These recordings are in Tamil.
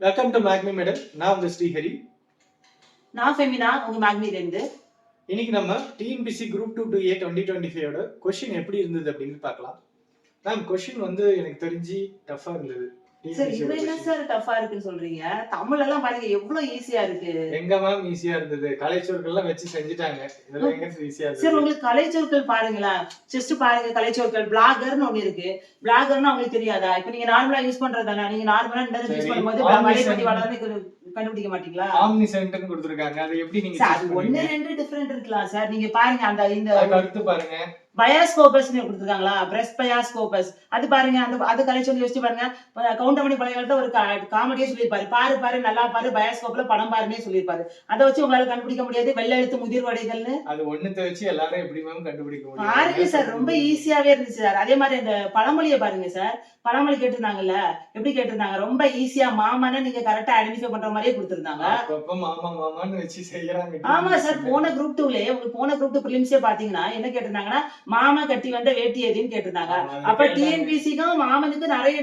வெல்கம் டு மேக்மி மேடம் நான் உங்க ஸ்ரீஹரி. நான் ஃபெமினா உங்க மேக்னில இருந்து இன்னைக்கு நம்ம TNPSC group two two A twenty twenty ஃபைவோட question எப்படி இருந்தது அப்படின்னு பார்க்கலாம். மேம் கொஷின் வந்து எனக்கு தெரிஞ்சு டஃபா இருந்தது. சார் இது என்ன. சார் டஃபா இருக்குன்னு சொல்றீங்க? தமிழ் எல்லாம் பாருங்க எவ்வளவு ஈஸியா இருக்கு. எங்க மேம் ஈஸியா இருந்தது. கலைச்சொற்கள்லாம் வச்சு செஞ்சுட்டாங்க. இதெல்லாம் எங்க ஈஸியா சார் இருந்தது? உங்களுக்கு கலைச்சொற்கள் பாருங்களேன். ஜஸ்ட் பாருங்க கலைச்சொற்கள் பிளாகர்னு ஒண்ணு இருக்கு. பிளாகர்னு உங்களுக்கு தெரியாதா? இப்ப நீங்க நார்மலா யூஸ் பண்றதானே? நீங்க நார்மலா இந்த யூஸ் சரி. பண்ணும்போது. வலை பத்தி வளர்ந்து கண்டுபிடிக்க மாட்டீங்களா? ஆம்னி சென்டர்னு கொடுத்துருக்காங்க. அதை எப்படி நீங்க சார் அது ஒண்ணு? ரெண்டு டிஃபரெண்ட் இருக்கலாம் சார் நீங்க பாருங்க அந்த இந்த அடுத்து பாருங்க. பயாஸ்கோபஸ் கொடுத்துருக்காங்களா? பிரஸ்ட் பயாஸ்கோபஸ். அது பாருங்க அந்த அது கலைச்சொல்லி யோசிச்சு பாருங்க. கவுண்டமணி பழைய ஒரு காமெடியே சொல்லியிருப்பாரு. பாரு பாரு நல்லா பாரு பயாஸ்கோப்ல படம் பாருன்னே சொல்லியிருப்பாரு. அதை வச்சு உங்களால கண்டுபிடிக்க முடியாது. வெள்ளை எழுத்து முதிர்வடைதல்னு அது ஒண்ணுத்த வச்சு எல்லாரும் எப்படி மேம் கண்டுபிடிக்க பாருங்க சார் ரொம்ப ஈஸியாவே இருந்துச்சு சார் அதே மாதிரி இந்த பழமொழியை பாருங்க சார் பழமொழி கேட்டிருந்தாங்கல்ல? எப்படி கேட்டிருந்தாங்க? ரொம்ப ஈஸியா மாமனை நீங்க கரெக்டா ஐடென்டிஃபை பண்ற மாதிரியே கொடுத்திருந்தாங்க. மாமா மாமான்னு வச்சு செய்யறாங்க. ஆமா சார் போன குரூப் டூலே உங்களுக்கு போன குரூப் டூ பிலிம்ஸே பாத்தீங்கன்னா என்ன கேட்டிருந்தாங்கன்னா மாமா கட்டி வந்த வேட்டி எதுன்னு கேட்டிருந்தாங்க. அப்ப. டிஎன்பிசிக்கும் மாமனுக்கு நிறைய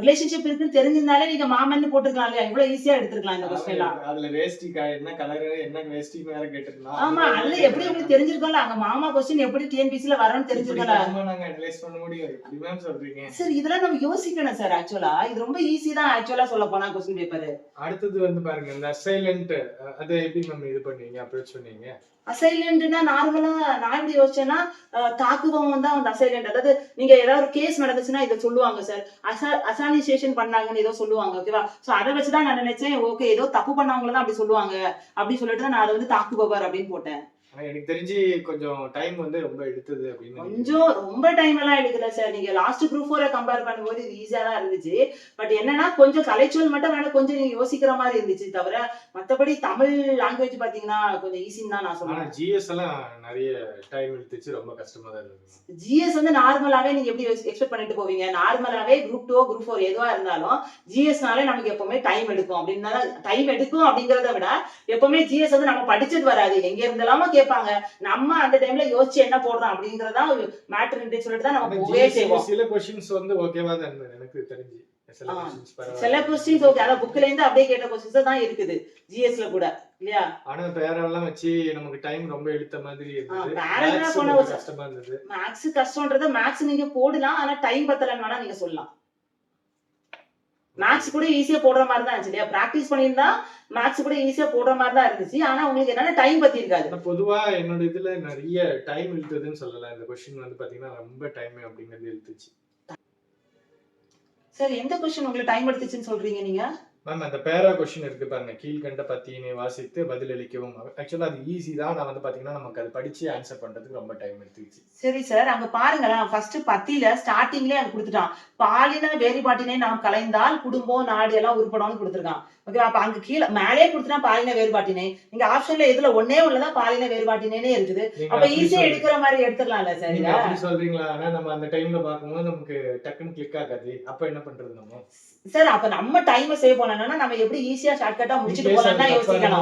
ரிலேஷன்ஷிப் இருக்குன்னு தெரிஞ்சிருந்தாலே நீங்க மாமன் போட்டுக்கலாம் இல்லையா? இவ்வளவு ஈஸியா எடுத்துருக்கலாம் இந்த கொஸ்டின் எல்லாம். அதுல வேஷ்டி கா- என்ன கலர் என்ன வேஷ்டி வேற கேட்டிருந்தா ஆமா அல்ல எப்படி உங்களுக்கு தெரிஞ்சிருக்கோம்ல? அங்க மாமா கொஸ்டின் எப்படி டிஎன்பிசில வரணும்னு தெரிஞ்சிருக்கல நாங்க அனலைஸ் பண்ண முடியும் சொல்றீங்க சார் இதெல்லாம் நம்ம யோசிக்கணும் சார் ஆக்சுவலா இது ரொம்ப ஈஸி தான் ஆக்சுவலா சொல்ல போனா கொஸ்டின் பேப்பர் அடுத்தது வந்து பாருங்க இந்த அசைலண்ட் அதை எப்படி மேம் இது பண்ணீங்க? அப்ரோச் பண்ணீங்க? அசைலண்ட்னா நார்மலா நான் எப்படி யோசிச்சேன்னா தாக்குபவன் தான் வந்து அசைலண்ட். அதாவது நீங்க ஏதாவது ஒரு கேஸ் நடந்துச்சுன்னா இதை சொல்லுவாங்க சார் அசா அசானிசேஷன் பண்ணாங்கன்னு ஏதோ சொல்லுவாங்க ஓகேவா சோ அதை வச்சுதான் நான் நினைச்சேன் ஓகே ஏதோ தப்பு பண்ணவங்கள தான் அப்படி சொல்லுவாங்க. அப்படின்னு சொல்லிட்டு தான் நான் அதை வந்து தாக்குபவர் அப்படின்னு போட்டேன். ஆனா எனக்கு தெரிஞ்சு கொஞ்சம் டைம் வந்து ரொம்ப எடுத்தது அப்படின்னு. கொஞ்சம் ரொம்ப டைம் எல்லாம் எடுக்கல சார் நீங்க லாஸ்ட் குரூப் ஃபோரை கம்பேர் பண்ணும்போது இது ஈஸியா தான் இருந்துச்சு. பட் என்னன்னா கொஞ்சம் கலைச்சொல் மட்டும் வேணா கொஞ்சம் நீங்க யோசிக்கிற மாதிரி இருந்துச்சு தவிர மத்தபடி தமிழ் லாங்குவேஜ் பாத்தீங்கன்னா கொஞ்சம் ஈஸின்னு தான் நான் சொல்லுவேன். ஜிஎஸ் எல்லாம் நிறைய டைம் எடுத்துச்சு. ரொம்ப கஷ்டமா தான் இருந்தது. ஜிஎஸ் வந்து நார்மலாவே நீங்க எப்படி எக்ஸ்பெக்ட் பண்ணிட்டு போவீங்க? நார்மலாவே குரூப் டூ குரூப் ஃபோர் எதுவா இருந்தாலும் ஜிஎஸ்னாலே நமக்கு எப்பவுமே டைம் எடுக்கும். அப்படின்னா டைம் எடுக்கும் அப்படிங்கறத விட எப்பவுமே ஜிஎஸ் வந்து நம்ம படிச்சது வராது. எங்க இருந்தெல்லாமோ கேட்பாங்க. நம்ம அந்த டைம்ல யோசிச்சு என்ன போடுறோம் அப்படிங்கறதா மேட்ரு சொல்லிட்டு தான் நம்ம போவே செய்வோம். சில கொஸ்டின்ஸ் வந்து ஓகேவா தான் எனக்கு தெரிஞ்சு. சில. கொஸ்டின்ஸ் ஓகே அதான் புக்ல இருந்து அப்படியே கேட்ட கொஸ்டின்ஸ் தான் இருக்குது. ஜிஎஸ்ல கூட. இல்லையா? ஆனா பேரெல்லாம் வச்சு நமக்கு டைம் ரொம்ப எடுத்த மாதிரி இருந்தது. மேக்ஸ் கஷ்டம்ன்றத மேக்ஸ் நீங்க போடலாம். ஆனா டைம் பத்தலன்னு வேணா நீங்க சொல்லலாம். மேக்ஸ் கூட ஈஸியா போடுற மாதிரி தான் இருந்துச்சு இல்லையா? பிராக்டிஸ் பண்ணியிருந்தா மேக்ஸ் கூட ஈஸியா போடுற மாதிரி தான் இருந்துச்சு. ஆனா உங்களுக்கு என்னன்னா டைம் பத்தி இருக்காது பொதுவா என்னோட இதுல நிறைய டைம் இழுத்ததுன்னு சொல்லலாம் இந்த கொஸ்டின் வந்து பாத்தீங்கன்னா ரொம்ப டைம் அப்படிங்கிறது இழுத்துச்சு. சார் எந்த கொஸ்டின் உங்களுக்கு டைம் எடுத்துச்சுன்னு சொல்றீங்க நீங்க? மேம் அந்த பேரா கொஸ்டின் இருக்கு பாருங்க. கீழ்கண்ட பத்தியினை வாசித்து பதிலளிக்கவும். ஆக்சுவலா அது ஈஸி தான். நான் வந்து பாத்தீங்கன்னா நமக்கு அது படிச்சு ஆன்சர் பண்றதுக்கு ரொம்ப டைம் எடுத்துச்சு சரி சார் அங்க பாருங்களேன். ஃபர்ஸ்ட் பத்தியில ஸ்டார்டிங்லயே அங்க கொடுத்துட்டான். பாலின வேறுபாட்டினை நாம் கலைந்தால் குடும்பம் நாடு எல்லாம் உருப்படும்னு கொடுத்துருக்கான். ஓகே அப்ப அங்க கீழே மேலே கொடுத்துட்டான் பாலின வேறுபாட்டினை. நீங்க ஆப்ஷன்ல எதுல ஒன்னே ஒண்ணுதான் பாலின வேறுபாட்டினே இருக்குது. அப்ப ஈஸியா. எடுக்கிற மாதிரி எடுத்துக்கலாம்ல சார் நீங்க அப்படி சொல்றீங்களா? ஆனா நம்ம அந்த டைம்ல பாக்கும்போது நமக்கு டக்குன்னு கிளிக் ஆகாது. அப்ப என்ன பண்றது நம்ம? சார் அப்ப நம்ம டைம் சேவ் பண்ணணும்னா நம்ம எப்படி ஈஸியா ஷார்ட்கட்டா முடிச்சுட்டு பேசுறது போலாம் தான் தப்பா யோசிக்கணும்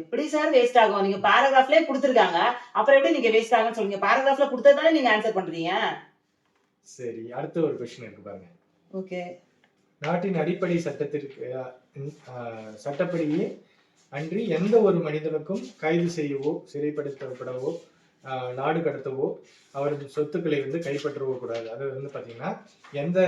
எப்படி சார் வேஸ்ட் ஆகும்? நீங்க பேராகிராஃப்லயே கொடுத்துருக்காங்க. அப்புறம் எப்படி நீங்க வேஸ்ட் ஆகும்னு சொல்லுங்க. பேராகிராஃப்ல கொடுத்ததானே நீங்க ஆன்சர் பண்றீங்க. சரி அடுத்த ஒரு கொஸ்டின் இருக்கு பாருங்க. ஓகே. நாட்டின் அடிப்படை சட்டத்திற்கு சட்டப்படியே அன்றி எந்த ஒரு மனிதனுக்கும் கைது செய்யவோ சிறைப்படுத்தப்படவோ நாடு கடத்தவோ அவரது சொத்துக்களை வந்து கைப்பற்றவோ கூடாது. அது வந்து பாத்தீங்கன்னா எந்த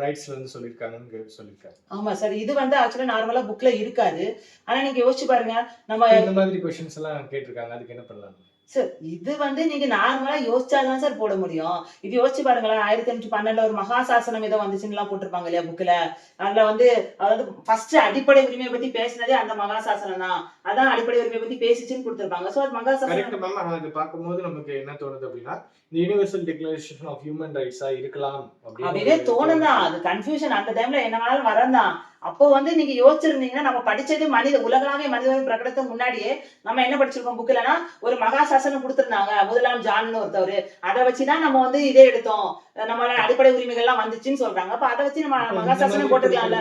ரைட்ஸ்ல வந்து சொல்லியிருக்காங்கன்னு சொல்லியிருக்காங்க ஆமா சார் இது வந்து ஆக்சுவலா நார்மலா புக்ல இருக்காது. ஆனா நீங்க யோசிச்சு பாருங்க நம்ம இந்த மாதிரி கொஸ்டின்ஸ் எல்லாம் கேட்டிருக்காங்க. அதுக்கு என்ன பண்ணலாம்? சார் இது வந்து நீங்க நார்மலா யோசிச்சாதான் சார் போட முடியும். இது யோசிச்சு பாருங்களேன் ஆயிரத்தி எண்ணூற்றி பன்னெண்டுல ஒரு மகாசாசனம் ஏதோ வந்துச்சுன்னு போட்டிருப்பாங்க இல்லையா புக்ல அதுல வந்து அதாவது ஃபர்ஸ்ட் அடிப்படை உரிமையை பத்தி பேசினதே அந்த மகாசாசனம் தான். அதான் அடிப்படை உரிமையை பத்தி பேசிச்சுன்னு கொடுத்திருப்பாங்க. சோ அது மகாசாசனம் மேம் இது பார்க்கும்போது நமக்கு என்ன தோணுது அப்படின்னா இந்த யூனிவர்சல் டிக்ளரேஷன் ஆஃப் ஹியூமன் ரைட்ஸா இருக்கலாம் அப்படியே தோணுதான் அது கன்ஃபியூஷன் அந்த டைம்ல என்ன வேணாலும் வரந்தான் அப்போ வந்து நீங்க யோசிச்சிருந்தீங்கன்னா நம்ம படிச்சது மனித உலகளாவே மனித பிரகடனத்துக்கு முன்னாடியே நம்ம என்ன படிச்சிருக்கோம் புக்லனா ஒரு மகாசாசனம் கொடுத்திருந்தாங்க. முதலாம் ஜான்னு ஒருத்தவர். அதை வச்சுதான் நம்ம வந்து இதே எடுத்தோம். நம்ம அடிப்படை உரிமைகள் எல்லாம் வந்துச்சுன்னு சொல்றாங்க. அப்ப அதை வச்சு நம்ம மகாசாசனம் போட்டுக்கலாம்ல.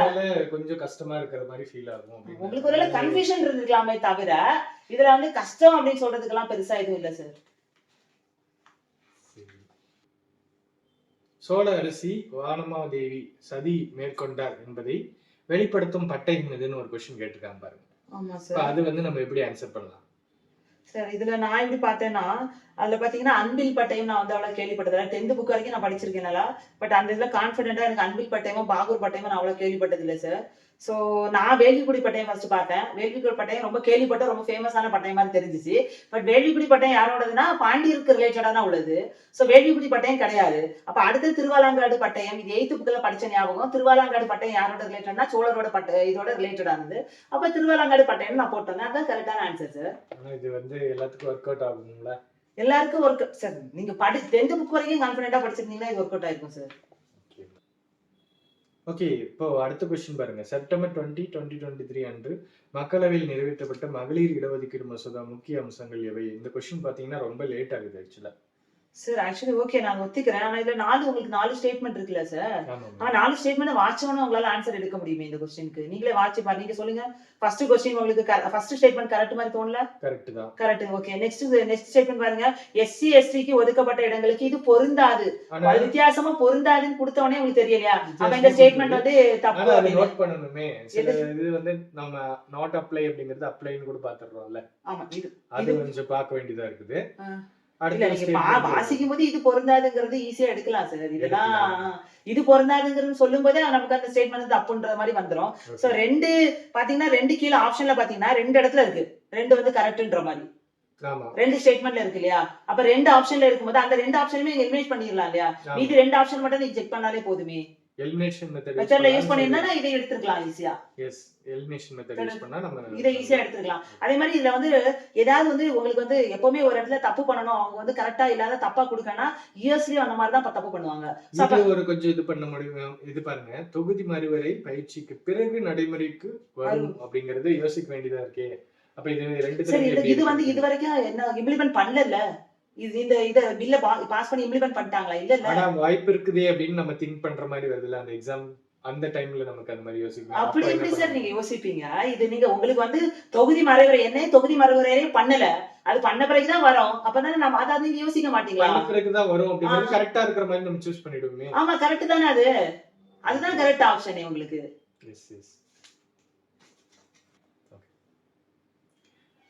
கொஞ்சம் கஷ்டமா இருக்கிற மாதிரி ஃபீல் ஆகும். உங்களுக்கு ஒருவேளை கன்ஃபியூஷன் இருந்துக்கலாமே தவிர இதுல வந்து கஷ்டம் அப்படின்னு சொல்றதுக்கெல்லாம் பெருசா எதுவும் இல்ல சார். சோழ அரசி வானமாதேவி சதி மேற்கொண்டார் என்பதை வெளிப்படுத்தும் பட்டயம் எதுன்னு ஒரு கொஸ்டின் கேட்டிருக்காங்க பாருங்க. அது வந்து நம்ம எப்படி ஆன்சர் பண்ணலாம்? சார் இதுல நான் எப்படி பார்த்தேன்னா அதுல பாத்தீங்கன்னா அன்பில் பட்டயம் நான் வந்து அவ்வளவு கேள்விப்பட்டதில்ல. டென்த் புக் வரைக்கும் நான் படிச்சிருக்கேன் நல்லா. பட் அந்த இதுல கான்பிடென்டா எனக்கு அன்பில் பட்டயமும் பாகூர் பட்டயமும் நான் அவ்வளவு கேள்விப்பட்டதில்லை சார் சோ நான் வேள்விக்குடி பட்டயம் ஃபர்ஸ்ட் பார்த்தேன். வேள்விக்குடி பட்டயம் ரொம்ப கேள்விப்பட்ட ரொம்ப ஃபேமஸான பட்டயம் மாதிரி தெரிஞ்சுச்சு. பட் வேள்விக்குடி பட்டயம் யாரோடதுன்னா பாண்டியருக்கு ரிலேட்டடா தான் உள்ளது. சோ வேள்விக்குடி பட்டயம் கிடையாது. அப்ப அடுத்து திருவாலாங்காடு பட்டயம் இது எய்த்து புக்கில் படிச்ச ஞாபகம். திருவாலாங்காடு பட்டயம் யாரோட ரிலேட்டட்னா சோழரோட பட்ட இதோட ரிலேட்டட் ஆனது. அப்ப திருவாலாங்காடு பட்டயம் நான் போட்டேன். அதான் கரெக்டான ஆன்சர் சார் இது வந்து எல்லாத்துக்கும் ஒர்க் அவுட் ஆகுங்களா எல்லாருக்கும் ஒர்க் சார் நீங்க படி டென்த் புக் வரைக்கும் கான்ஃபிடென்ட்டா படிச்சிருந்தீங்கன்னா இது ஒர்க் அவுட் ஆயிருக்கும் சார் ஓகே இப்போ அடுத்த கொஸ்டின் பாருங்க. September twenty twenty twenty three அன்று மக்களவையில் நிறைவேற்றப்பட்ட மகளிர் இடஒதுக்கீடு மசோதா முக்கிய அம்சங்கள் எவை? இந்த கொஸ்டின் பாத்தீங்கன்னா ரொம்ப லேட் ஆகுது ஆக்சுவலா சார் ஆக்சுவலி ஓகே நான் ஒத்துக்கிறேன். ஆனா இதுல நாலு உங்களுக்கு நாலு ஸ்டேட்மெண்ட் இருக்குல்ல சார் ஆமா ஆ நாலு ஸ்டேட்மெண்ட் வாட்சவனும் உங்களால ஆன்சர் எடுக்க முடியுமே இந்த கொஸ்டினுக்கு நீங்களே வாட்சி பாரு நீங்க சொல்லுங்க. ஃபர்ஸ்ட் கொஸ்டின் உங்களுக்கு ஃபர்ஸ்ட் ஸ்டேட்மெண்ட் கரெக்ட் மாதிரி தோணல? கரெக்ட் தான். Correct okay next next statement பாருங்க. எஸ்சி எஸ்டிக்கு ஒதுக்கப்பட்ட இடங்களுக்கு இது பொருந்தாது. ஆனா அது வித்தியாசமா பொருந்தாதுன்னு கொடுத்த உடனே உங்களுக்கு தெரியலையா? அப்ப இந்த ஸ்டேட்மெண்ட் வந்து தப்பு ஆனா. நோட் பண்ணணுமே. இது வந்து நம்ம நாட் அப்ளை அப்படிங்கிறது அப்ளைன்னு கூட பாத்துறோம்ல ஆமா இது அது கொஞ்சம் பார்க்க வேண்டியதா இருக்குது. வாசிக்கும் போது இது பொருந்தாதுங்கிறது ஈஸியா எடுக்கலாம் சார் இதெல்லாம். இது பொருந்தாதுங்கிறது சொல்லும் போதே நமக்கு அந்த ஸ்டேட்மெண்ட் தப்புன்ற மாதிரி வந்துரும். Okay. சோ ரெண்டு பாத்தீங்கன்னா ரெண்டு கீழே ஆப்ஷன்ல பாத்தீங்கன்னா ரெண்டு இடத்துல இருக்கு. ரெண்டு வந்து கரெக்ட்ன்ற மாதிரி. ரெண்டு ஸ்டேட்மெண்ட்ல இருக்கு இல்லையா? அப்ப ரெண்டு ஆப்ஷன்ல இருக்கும்போது அந்த ரெண்டு ஆப்ஷனுமே எலிமினேட் பண்ணிடலாம் இல்லையா. மீதி ரெண்டு ஆப்ஷன் மட்டும் நீங்க செக் பண்ணாலே போதுமே. எலிமினேஷன் மெத்தட் மெத்தட்ல யூஸ் பண்ணிருந்தா இதை எடுத்துக்கலாம் ஈஸியா எஸ் எலிமினேஷன் மெத்தட் யூஸ் பண்ணா நம்ம இதை ஈஸியா எடுத்துக்கலாம். அதே மாதிரி இதுல வந்து ஏதாவது வந்து உங்களுக்கு வந்து எப்பவுமே ஒரு இடத்துல தப்பு பண்ணணும். அவங்க வந்து கரெக்டா இல்லாத தப்பா கொடுக்கனா இயர்ஸ்லயும் அந்த மாதிரி தான் தப்பு பண்ணுவாங்க. இது ஒரு கொஞ்சம் இது பண்ண முடியும். இது பாருங்க. தொகுதி மறுவரை பயிற்சிக்கு பிறகு நடைமுறைக்கு வரும் அப்படிங்கறது யோசிக்க வேண்டியதா இருக்கே. அப்ப இது ரெண்டு இது வந்து? இது வரைக்கும் என்ன இம்ப்ளிமெண்ட் பண்ணல இது இந்த இத பில்ல பாஸ் பண்ணி இம்ப்ளிமெண்ட் பண்ணிட்டாங்களா? இல்ல இல்ல. ஆனா வாய்ப்பு இருக்குதே அப்படின்னு நம்ம திங்க் பண்ற மாதிரி வருதுல்ல அந்த எக்ஸாம் அந்த டைம்ல நமக்கு அந்த மாதிரி யோசிக்கணும். அப்படி எப்படி சார்? நீங்க யோசிப்பீங்க? இது நீங்க உங்களுக்கு வந்து தொகுதி மறைவுரை என்ன தொகுதி மறைவுரையே பண்ணல. அது பண்ண பிறகுதான் வரும். அப்பதானே நம்ம அதை நீங்க யோசிக்க மாட்டீங்களா? பண்ண பிறகுதான் வரும் அப்படிங்கிறது. கரெக்டா இருக்கிற மாதிரி நம்ம சூஸ் பண்ணிடுவோமே. ஆமா கரெக்ட் தானே அது. அதுதான் கரெக்ட் ஆப்ஷன் உங்களுக்கு. எஸ் எஸ்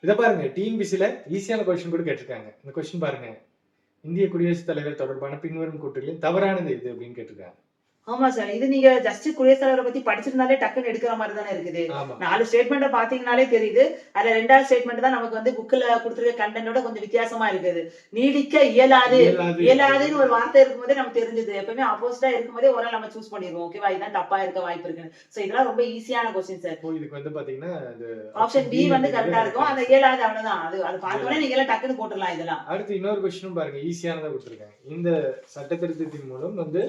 இதை பாருங்க டிஎன்பிசில ஈஸியான கொஸ்டின் கூட கேட்டிருக்காங்க. இந்த கொஸ்டின் பாருங்க. இந்திய குடியரசுத் தலைவர் தொடர்பான பின்வரும் கூற்றுகளில் தவறானது இது அப்படின்னு கேட்டிருக்காங்க. ஆமா சார் இது நீங்க ஜஸ்ட் குடியரசுத் தலைவரை பத்தி படிச்சிருந்தாலே டக்குன்னு எடுக்கிற மாதிரி தானே இருக்குது. நாலு ஸ்டேட்மெண்ட் பாத்தீங்கன்னாலே தெரியுது. அதுல ரெண்டாவது ஸ்டேட்மெண்ட் தான் நமக்கு வந்து புக்ல கொடுத்துருக்க கண்டென்ட்டோட கொஞ்சம் வித்தியாசமா இருக்குது. நீடிக்க இயலாது. இயலாது. இயலாதுன்னு ஒரு வார்த்தை இருக்கும்போதே நமக்கு தெரிஞ்சது. எப்பவுமே ஆப்போசிட்டா இருக்கும்போதே ஒரு நம்ம சூஸ் பண்ணிடுவோம். ஓகேவா இதான் தப்பா இருக்க வாய்ப்பு இருக்குன்னு. சோ இதெல்லாம் ரொம்ப ஈஸியான கொஸ்டின் சார் இதுக்கு வந்து பாத்தீங்கன்னா ஆப்ஷன் பி வந்து கரெக்டா இருக்கும். அந்த இயலாது அவ்வளவுதான். அது அது பார்த்தோன்னே நீங்க எல்லாம் டக்குன்னு போட்டுடலாம் இதெல்லாம். அடுத்து இன்னொரு கொஸ்டினும் பாருங்க. ஈஸியானதா கொடுத்திருக்காங்க. இந்த சட்ட திருத்தத்தின் மூலம் வந்து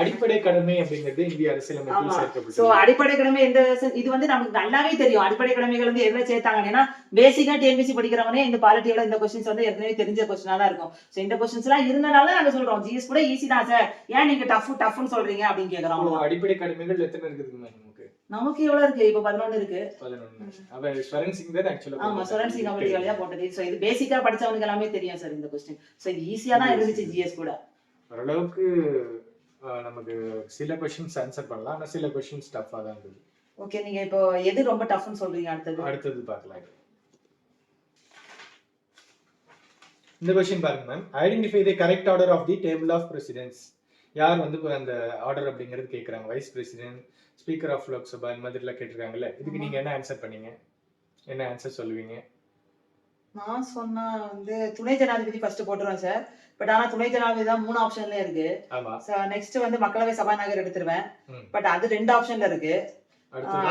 அடிப்படை கடமை அப்படிங்கிறது இந்திய அரசியலமைப்பில். சோ அடிப்படை கடமை எந்த இது வந்து நமக்கு நல்லாவே தெரியும். அடிப்படை கடமைகள் வந்து எதுல சேர்த்தாங்க ஏன்னா பேசிக்கா டிஎன்பிசி படிக்கிறவனே இந்த பாலிட்டியோட இந்த கொஸ்டின்ஸ் வந்து ஏற்கனவே தெரிஞ்ச கொஸ்டினா தான் இருக்கும். சோ இந்த கொஸ்டின்ஸ் எல்லாம் இருந்தனால நாங்க சொல்றோம். ஜிஎஸ் கூட ஈஸி தான் சார் ஏன் நீங்க டஃப் டஃப்னு சொல்றீங்க அப்படின்னு கேக்குறோம். அடிப்படை கடமைகள் எத்தனை இருக்குதுங்க நமக்கு? நமக்கு எவ்வளவு இருக்கு? இப்ப பதினொன்னு இருக்கு. அவ ஸ்வரன் சிங் தான் ஆக்சுவலா ஆமா சுரன் சிங் அப்படி வழியா போட்டது. சோ இது பேசிக்கா படிச்சவனுக்கு எல்லாமே தெரியும் சார் இந்த கொஸ்டின் சோ இது ஈஸியா தான் இருந்துச்சு ஜிஎஸ் கூட. ஓரளவுக்கு நமக்கு சில கொஸ்டின்ஸ் ஆன்சர் பண்ணலாம். ஆனா சில கொஸ்டின்ஸ் டஃபா தான் இருந்தது ஓகே நீங்க இப்போ எது ரொம்ப டஃப்னு சொல்றீங்க அடுத்தது? அடுத்தது பார்க்கலாம். இந்த கொஸ்டின் பாருங்க ma'am identify the correct order of the table of precedence யார் வந்து அந்த ஆர்டர் அப்படிங்கிறது கேக்குறாங்க. Vice president speaker of Lok Sabha இந்த மாதிரிலாம் கேட்டிருக்காங்கல்ல. இதுக்கு நீங்க என்ன ஆன்சர் பண்ணீங்க? என்ன ஆன்சர் சொல்லுவீங்க? நான் சொன்னா வந்து துணை ஜனாதிபதி ஃபர்ஸ்ட் போட்டுருவேன் சார் பட் ஆனா துணை ஜனாதிபதி தான் மூணு ஆப்ஷன்ல இருக்கு. நெக்ஸ்ட் வந்து மக்களவை சபாநாயகர் எடுத்துருவேன். பட் அது ரெண்டு ஆப்ஷன்ல இருக்கு.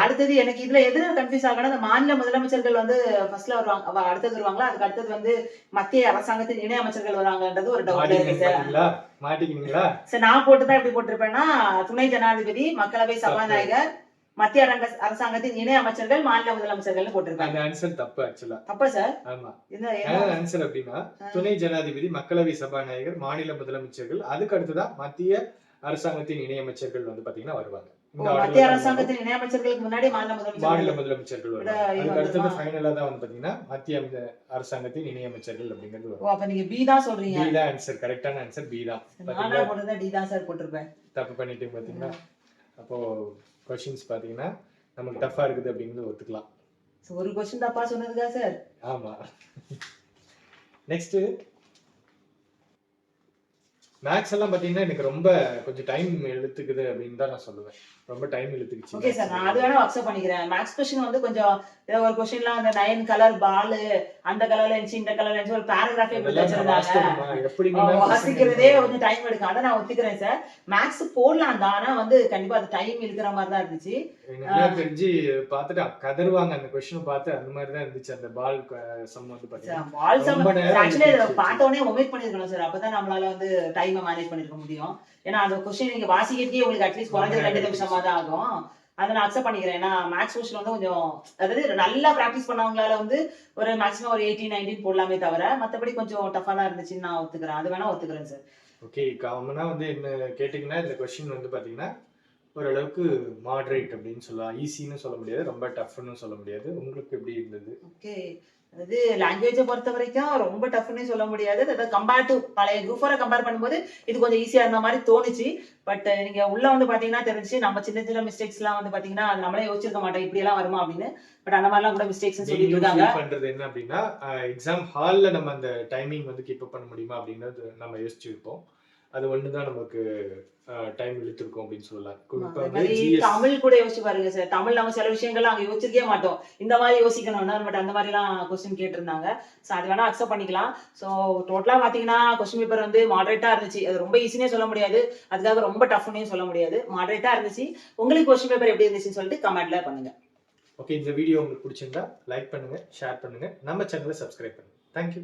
அடுத்தது? எனக்கு இதுல எது கன்ஃபியூஸ் ஆகணும் அந்த மாநில முதலமைச்சர்கள் வந்து ஃபர்ஸ்ட்ல வருவாங்க அடுத்தது வருவாங்களா? அதுக்கு அடுத்தது வந்து மத்திய அரசாங்கத்தின் இணை அமைச்சர்கள் வருவாங்கன்றது ஒரு டவுட் இருக்கு சரி நான் போட்டுதான் எப்படி போட்டிருப்பேன்னா துணை ஜனாதிபதி மக்களவை சபாநாயகர் மத்திய அரங்க- அரசாங்கத்தின் இணை அமைச்சர்கள் மாநில முதலமைச்சர்கள் போட்டிருக்காங்க. ஆன்சர் தப்பு ஆக்சுவலா தப்பா சார் ஆமா. ஆன்சர் அப்படின்னா துணை ஜனாதிபதி மக்களவை சபாநாயகர் மாநில முதலமைச்சர்கள். அதுக்கு அடுத்ததான் மத்திய அரசாங்கத்தின் இணையமைச்சர்கள் வந்து பாத்தீங்கன்னா வருவாங்க. மத்திய. அரசாங்கத்தின் இணையமைச்சர்களுக்கு முன்னாடி மாநில முதலமைச்சர் மாநில முதலமைச்சர்கள் அதுக்கு அடுத்தது? ஃபைனலா தான் வந்து பாத்தீங்கன்னா மத்திய அரசாங்கத்தின் இணையமைச்சர்கள் அப்படிங்கிறது வரும். அப்ப நீங்க பி தான் சொல்றீங்க. பி தான் ஆன்சர் கரெக்டான ஆன்சர் பி தான். நானா டி தான் சார் போட்டிருப்பேன். தப்பு பண்ணிட்டு பாத்தீங்கன்னா அப்போ கொஸ்டின்ஸ் பாத்தீங்கன்னா நமக்கு டஃபா இருக்குது அப்படிங்கிறது ஒத்துக்கலாம். So, ஒரு கொஸ்டின் தப்பா சொன்னதுக்கா சார் ஆமா. நெக்ஸ்ட் மேக்ஸ் எல்லாம் பாத்தீங்கன்னா எனக்கு ரொம்ப கொஞ்சம் டைம் இழுத்துக்குது அப்படின்னு தான் நான் சொல்லுவேன். ரொம்ப டைம் இழுத்துக்குச்சு. ஓகே சார் நான் அது வேணா அக்செப்ட் பண்ணிக்கிறேன். மேக்ஸ் கொஸ்டின் வந்து கொஞ்சம் ஒரு கொஸ்டின்லாம் அந்த நயன் கலர் பால் அந்த கலர்ல இருந்துச்சு இந்த கலர்ல இருந்துச்சு ஒரு பேராகிராஃபே வச்சிருந்தாங்க. வாசிக்கிறதே கொஞ்சம் டைம் எடுக்கும். அதை நான் ஒத்துக்கிறேன் சார் மேக்ஸ் போடலாம் தான் ஆனா வந்து கண்டிப்பா அது டைம் இழுக்கிற மாதிரி தான் இருந்துச்சு. எனக்கு தெரிஞ்சு பார்த்துட்டு கதறுவாங்க. அந்த கொஸ்டின் பார்த்து அந்த மாதிரி தான் இருந்துச்சு. அந்த பால் சம் வந்து பாத்தீங்கன்னா வால் சம் ஆக்சுவலி. பார்த்த உடனே ஒமிட் பண்ணிருக்கணும் சார் அப்பதான் நம்மளால வந்து டைமை மேனேஜ் பண்ணிருக்க முடியும். ஏன்னா அந்த கொஸ்டின் நீங்க வாசிக்கிறதுக்கே உங்களுக்கு அட்லீஸ்ட் குறைஞ்சது ரெண்டு நிமிஷமா தான் ஆகும். அதை நான் அக்செப்ட் பண்ணிக்கிறேன். ஏன்னா மேக்ஸ் கொஸ்டின் வந்து கொஞ்சம் அதாவது நல்லா ப்ராக்டிஸ் பண்ணவங்களால வந்து ஒரு மேக்ஸிமம் ஒரு எயிட்டீன் நைன்டீன் போடலாமே தவிர மத்தபடி கொஞ்சம் டஃபா தான் இருந்துச்சுன்னு நான் ஒத்துக்கிறேன். அது வேணா ஒத்துக்கிறேன் சார் ஓகே காமனா வந்து என்ன கேட்டிங்கன்னா இந்த கொஸ்டின் வந்து பாத்தீங்கன்னா ஓரளவுக்கு மாடரேட் அப்படின்னு சொல்லலாம். ஈஸின்னு சொல்ல முடியாது. ரொம்ப டஃப்னு சொல்ல முடியாது. உங்களுக்கு எப்படி இருந்தது? ஓகே அதாவது லாங்குவேஜை பொறுத்த வரைக்கும் ரொம்ப டஃப்னே சொல்ல முடியாது. அதாவது கம்பேர் டு பழைய குரூஃபரை கம்பேர் பண்ணும்போது இது கொஞ்சம் ஈஸியா இருந்த மாதிரி தோணுச்சு. பட் நீங்க உள்ள வந்து பாத்தீங்கன்னா தெரிஞ்சு நம்ம சின்ன சின்ன மிஸ்டேக்ஸ் எல்லாம் வந்து பாத்தீங்கன்னா அது நம்மளே யோசிச்சிருக்க மாட்டோம் இப்படி எல்லாம் வருமா அப்படின்னு. பட் அந்த மாதிரிலாம் கூட மிஸ்டேக்ஸ் சொல்லிட்டு இருக்காங்க. பண்றது என்ன அப்படின்னா எக்ஸாம் ஹால்ல நம்ம அந்த டைமிங் வந்து கீப் அப் பண்ண முடியுமா அப்படின்றது நம்ம யோசிச்சிருப்போம். அது ஒண்ணுதான் நமக்கு டைம் இழுத்துருக்கும் அப்படின்னு சொல்லலாம். தமிழ் கூட யோசிச்சு பாருங்க சார். தமிழ் நம்ம சில விஷயங்கள்லாம் அங்க யோசிச்சிருக்கே மாட்டோம். இந்த மாதிரி யோசிக்கணும்னா பட் அந்த மாதிரி எல்லாம் கொஸ்டின் கேட்டிருந்தாங்க. ஸோ அது வேணா அக்செப்ட் பண்ணிக்கலாம். ஸோ டோட்டலா பாத்தீங்கன்னா கொஸ்டின் பேப்பர் வந்து மாடரேட்டா இருந்துச்சு. அது ரொம்ப ஈஸினே சொல்ல முடியாது. அதுக்காக ரொம்ப டஃப்னே சொல்ல முடியாது. மாடரேட்டா இருந்துச்சு. உங்களுக்கு கொஸ்டின் பேப்பர் எப்படி இருந்துச்சுன்னு சொல்லிட்டு கமெண்ட்ல பண்ணுங்க. ஓகே இந்த வீடியோ உங்களுக்கு பிடிச்சிருந்தா லைக் பண்ணுங்க ஷேர் பண்ணுங்க. நம்ம சேனலை சப்ஸ்கிரைப் பண்ணுங்க. தேங்க்யூ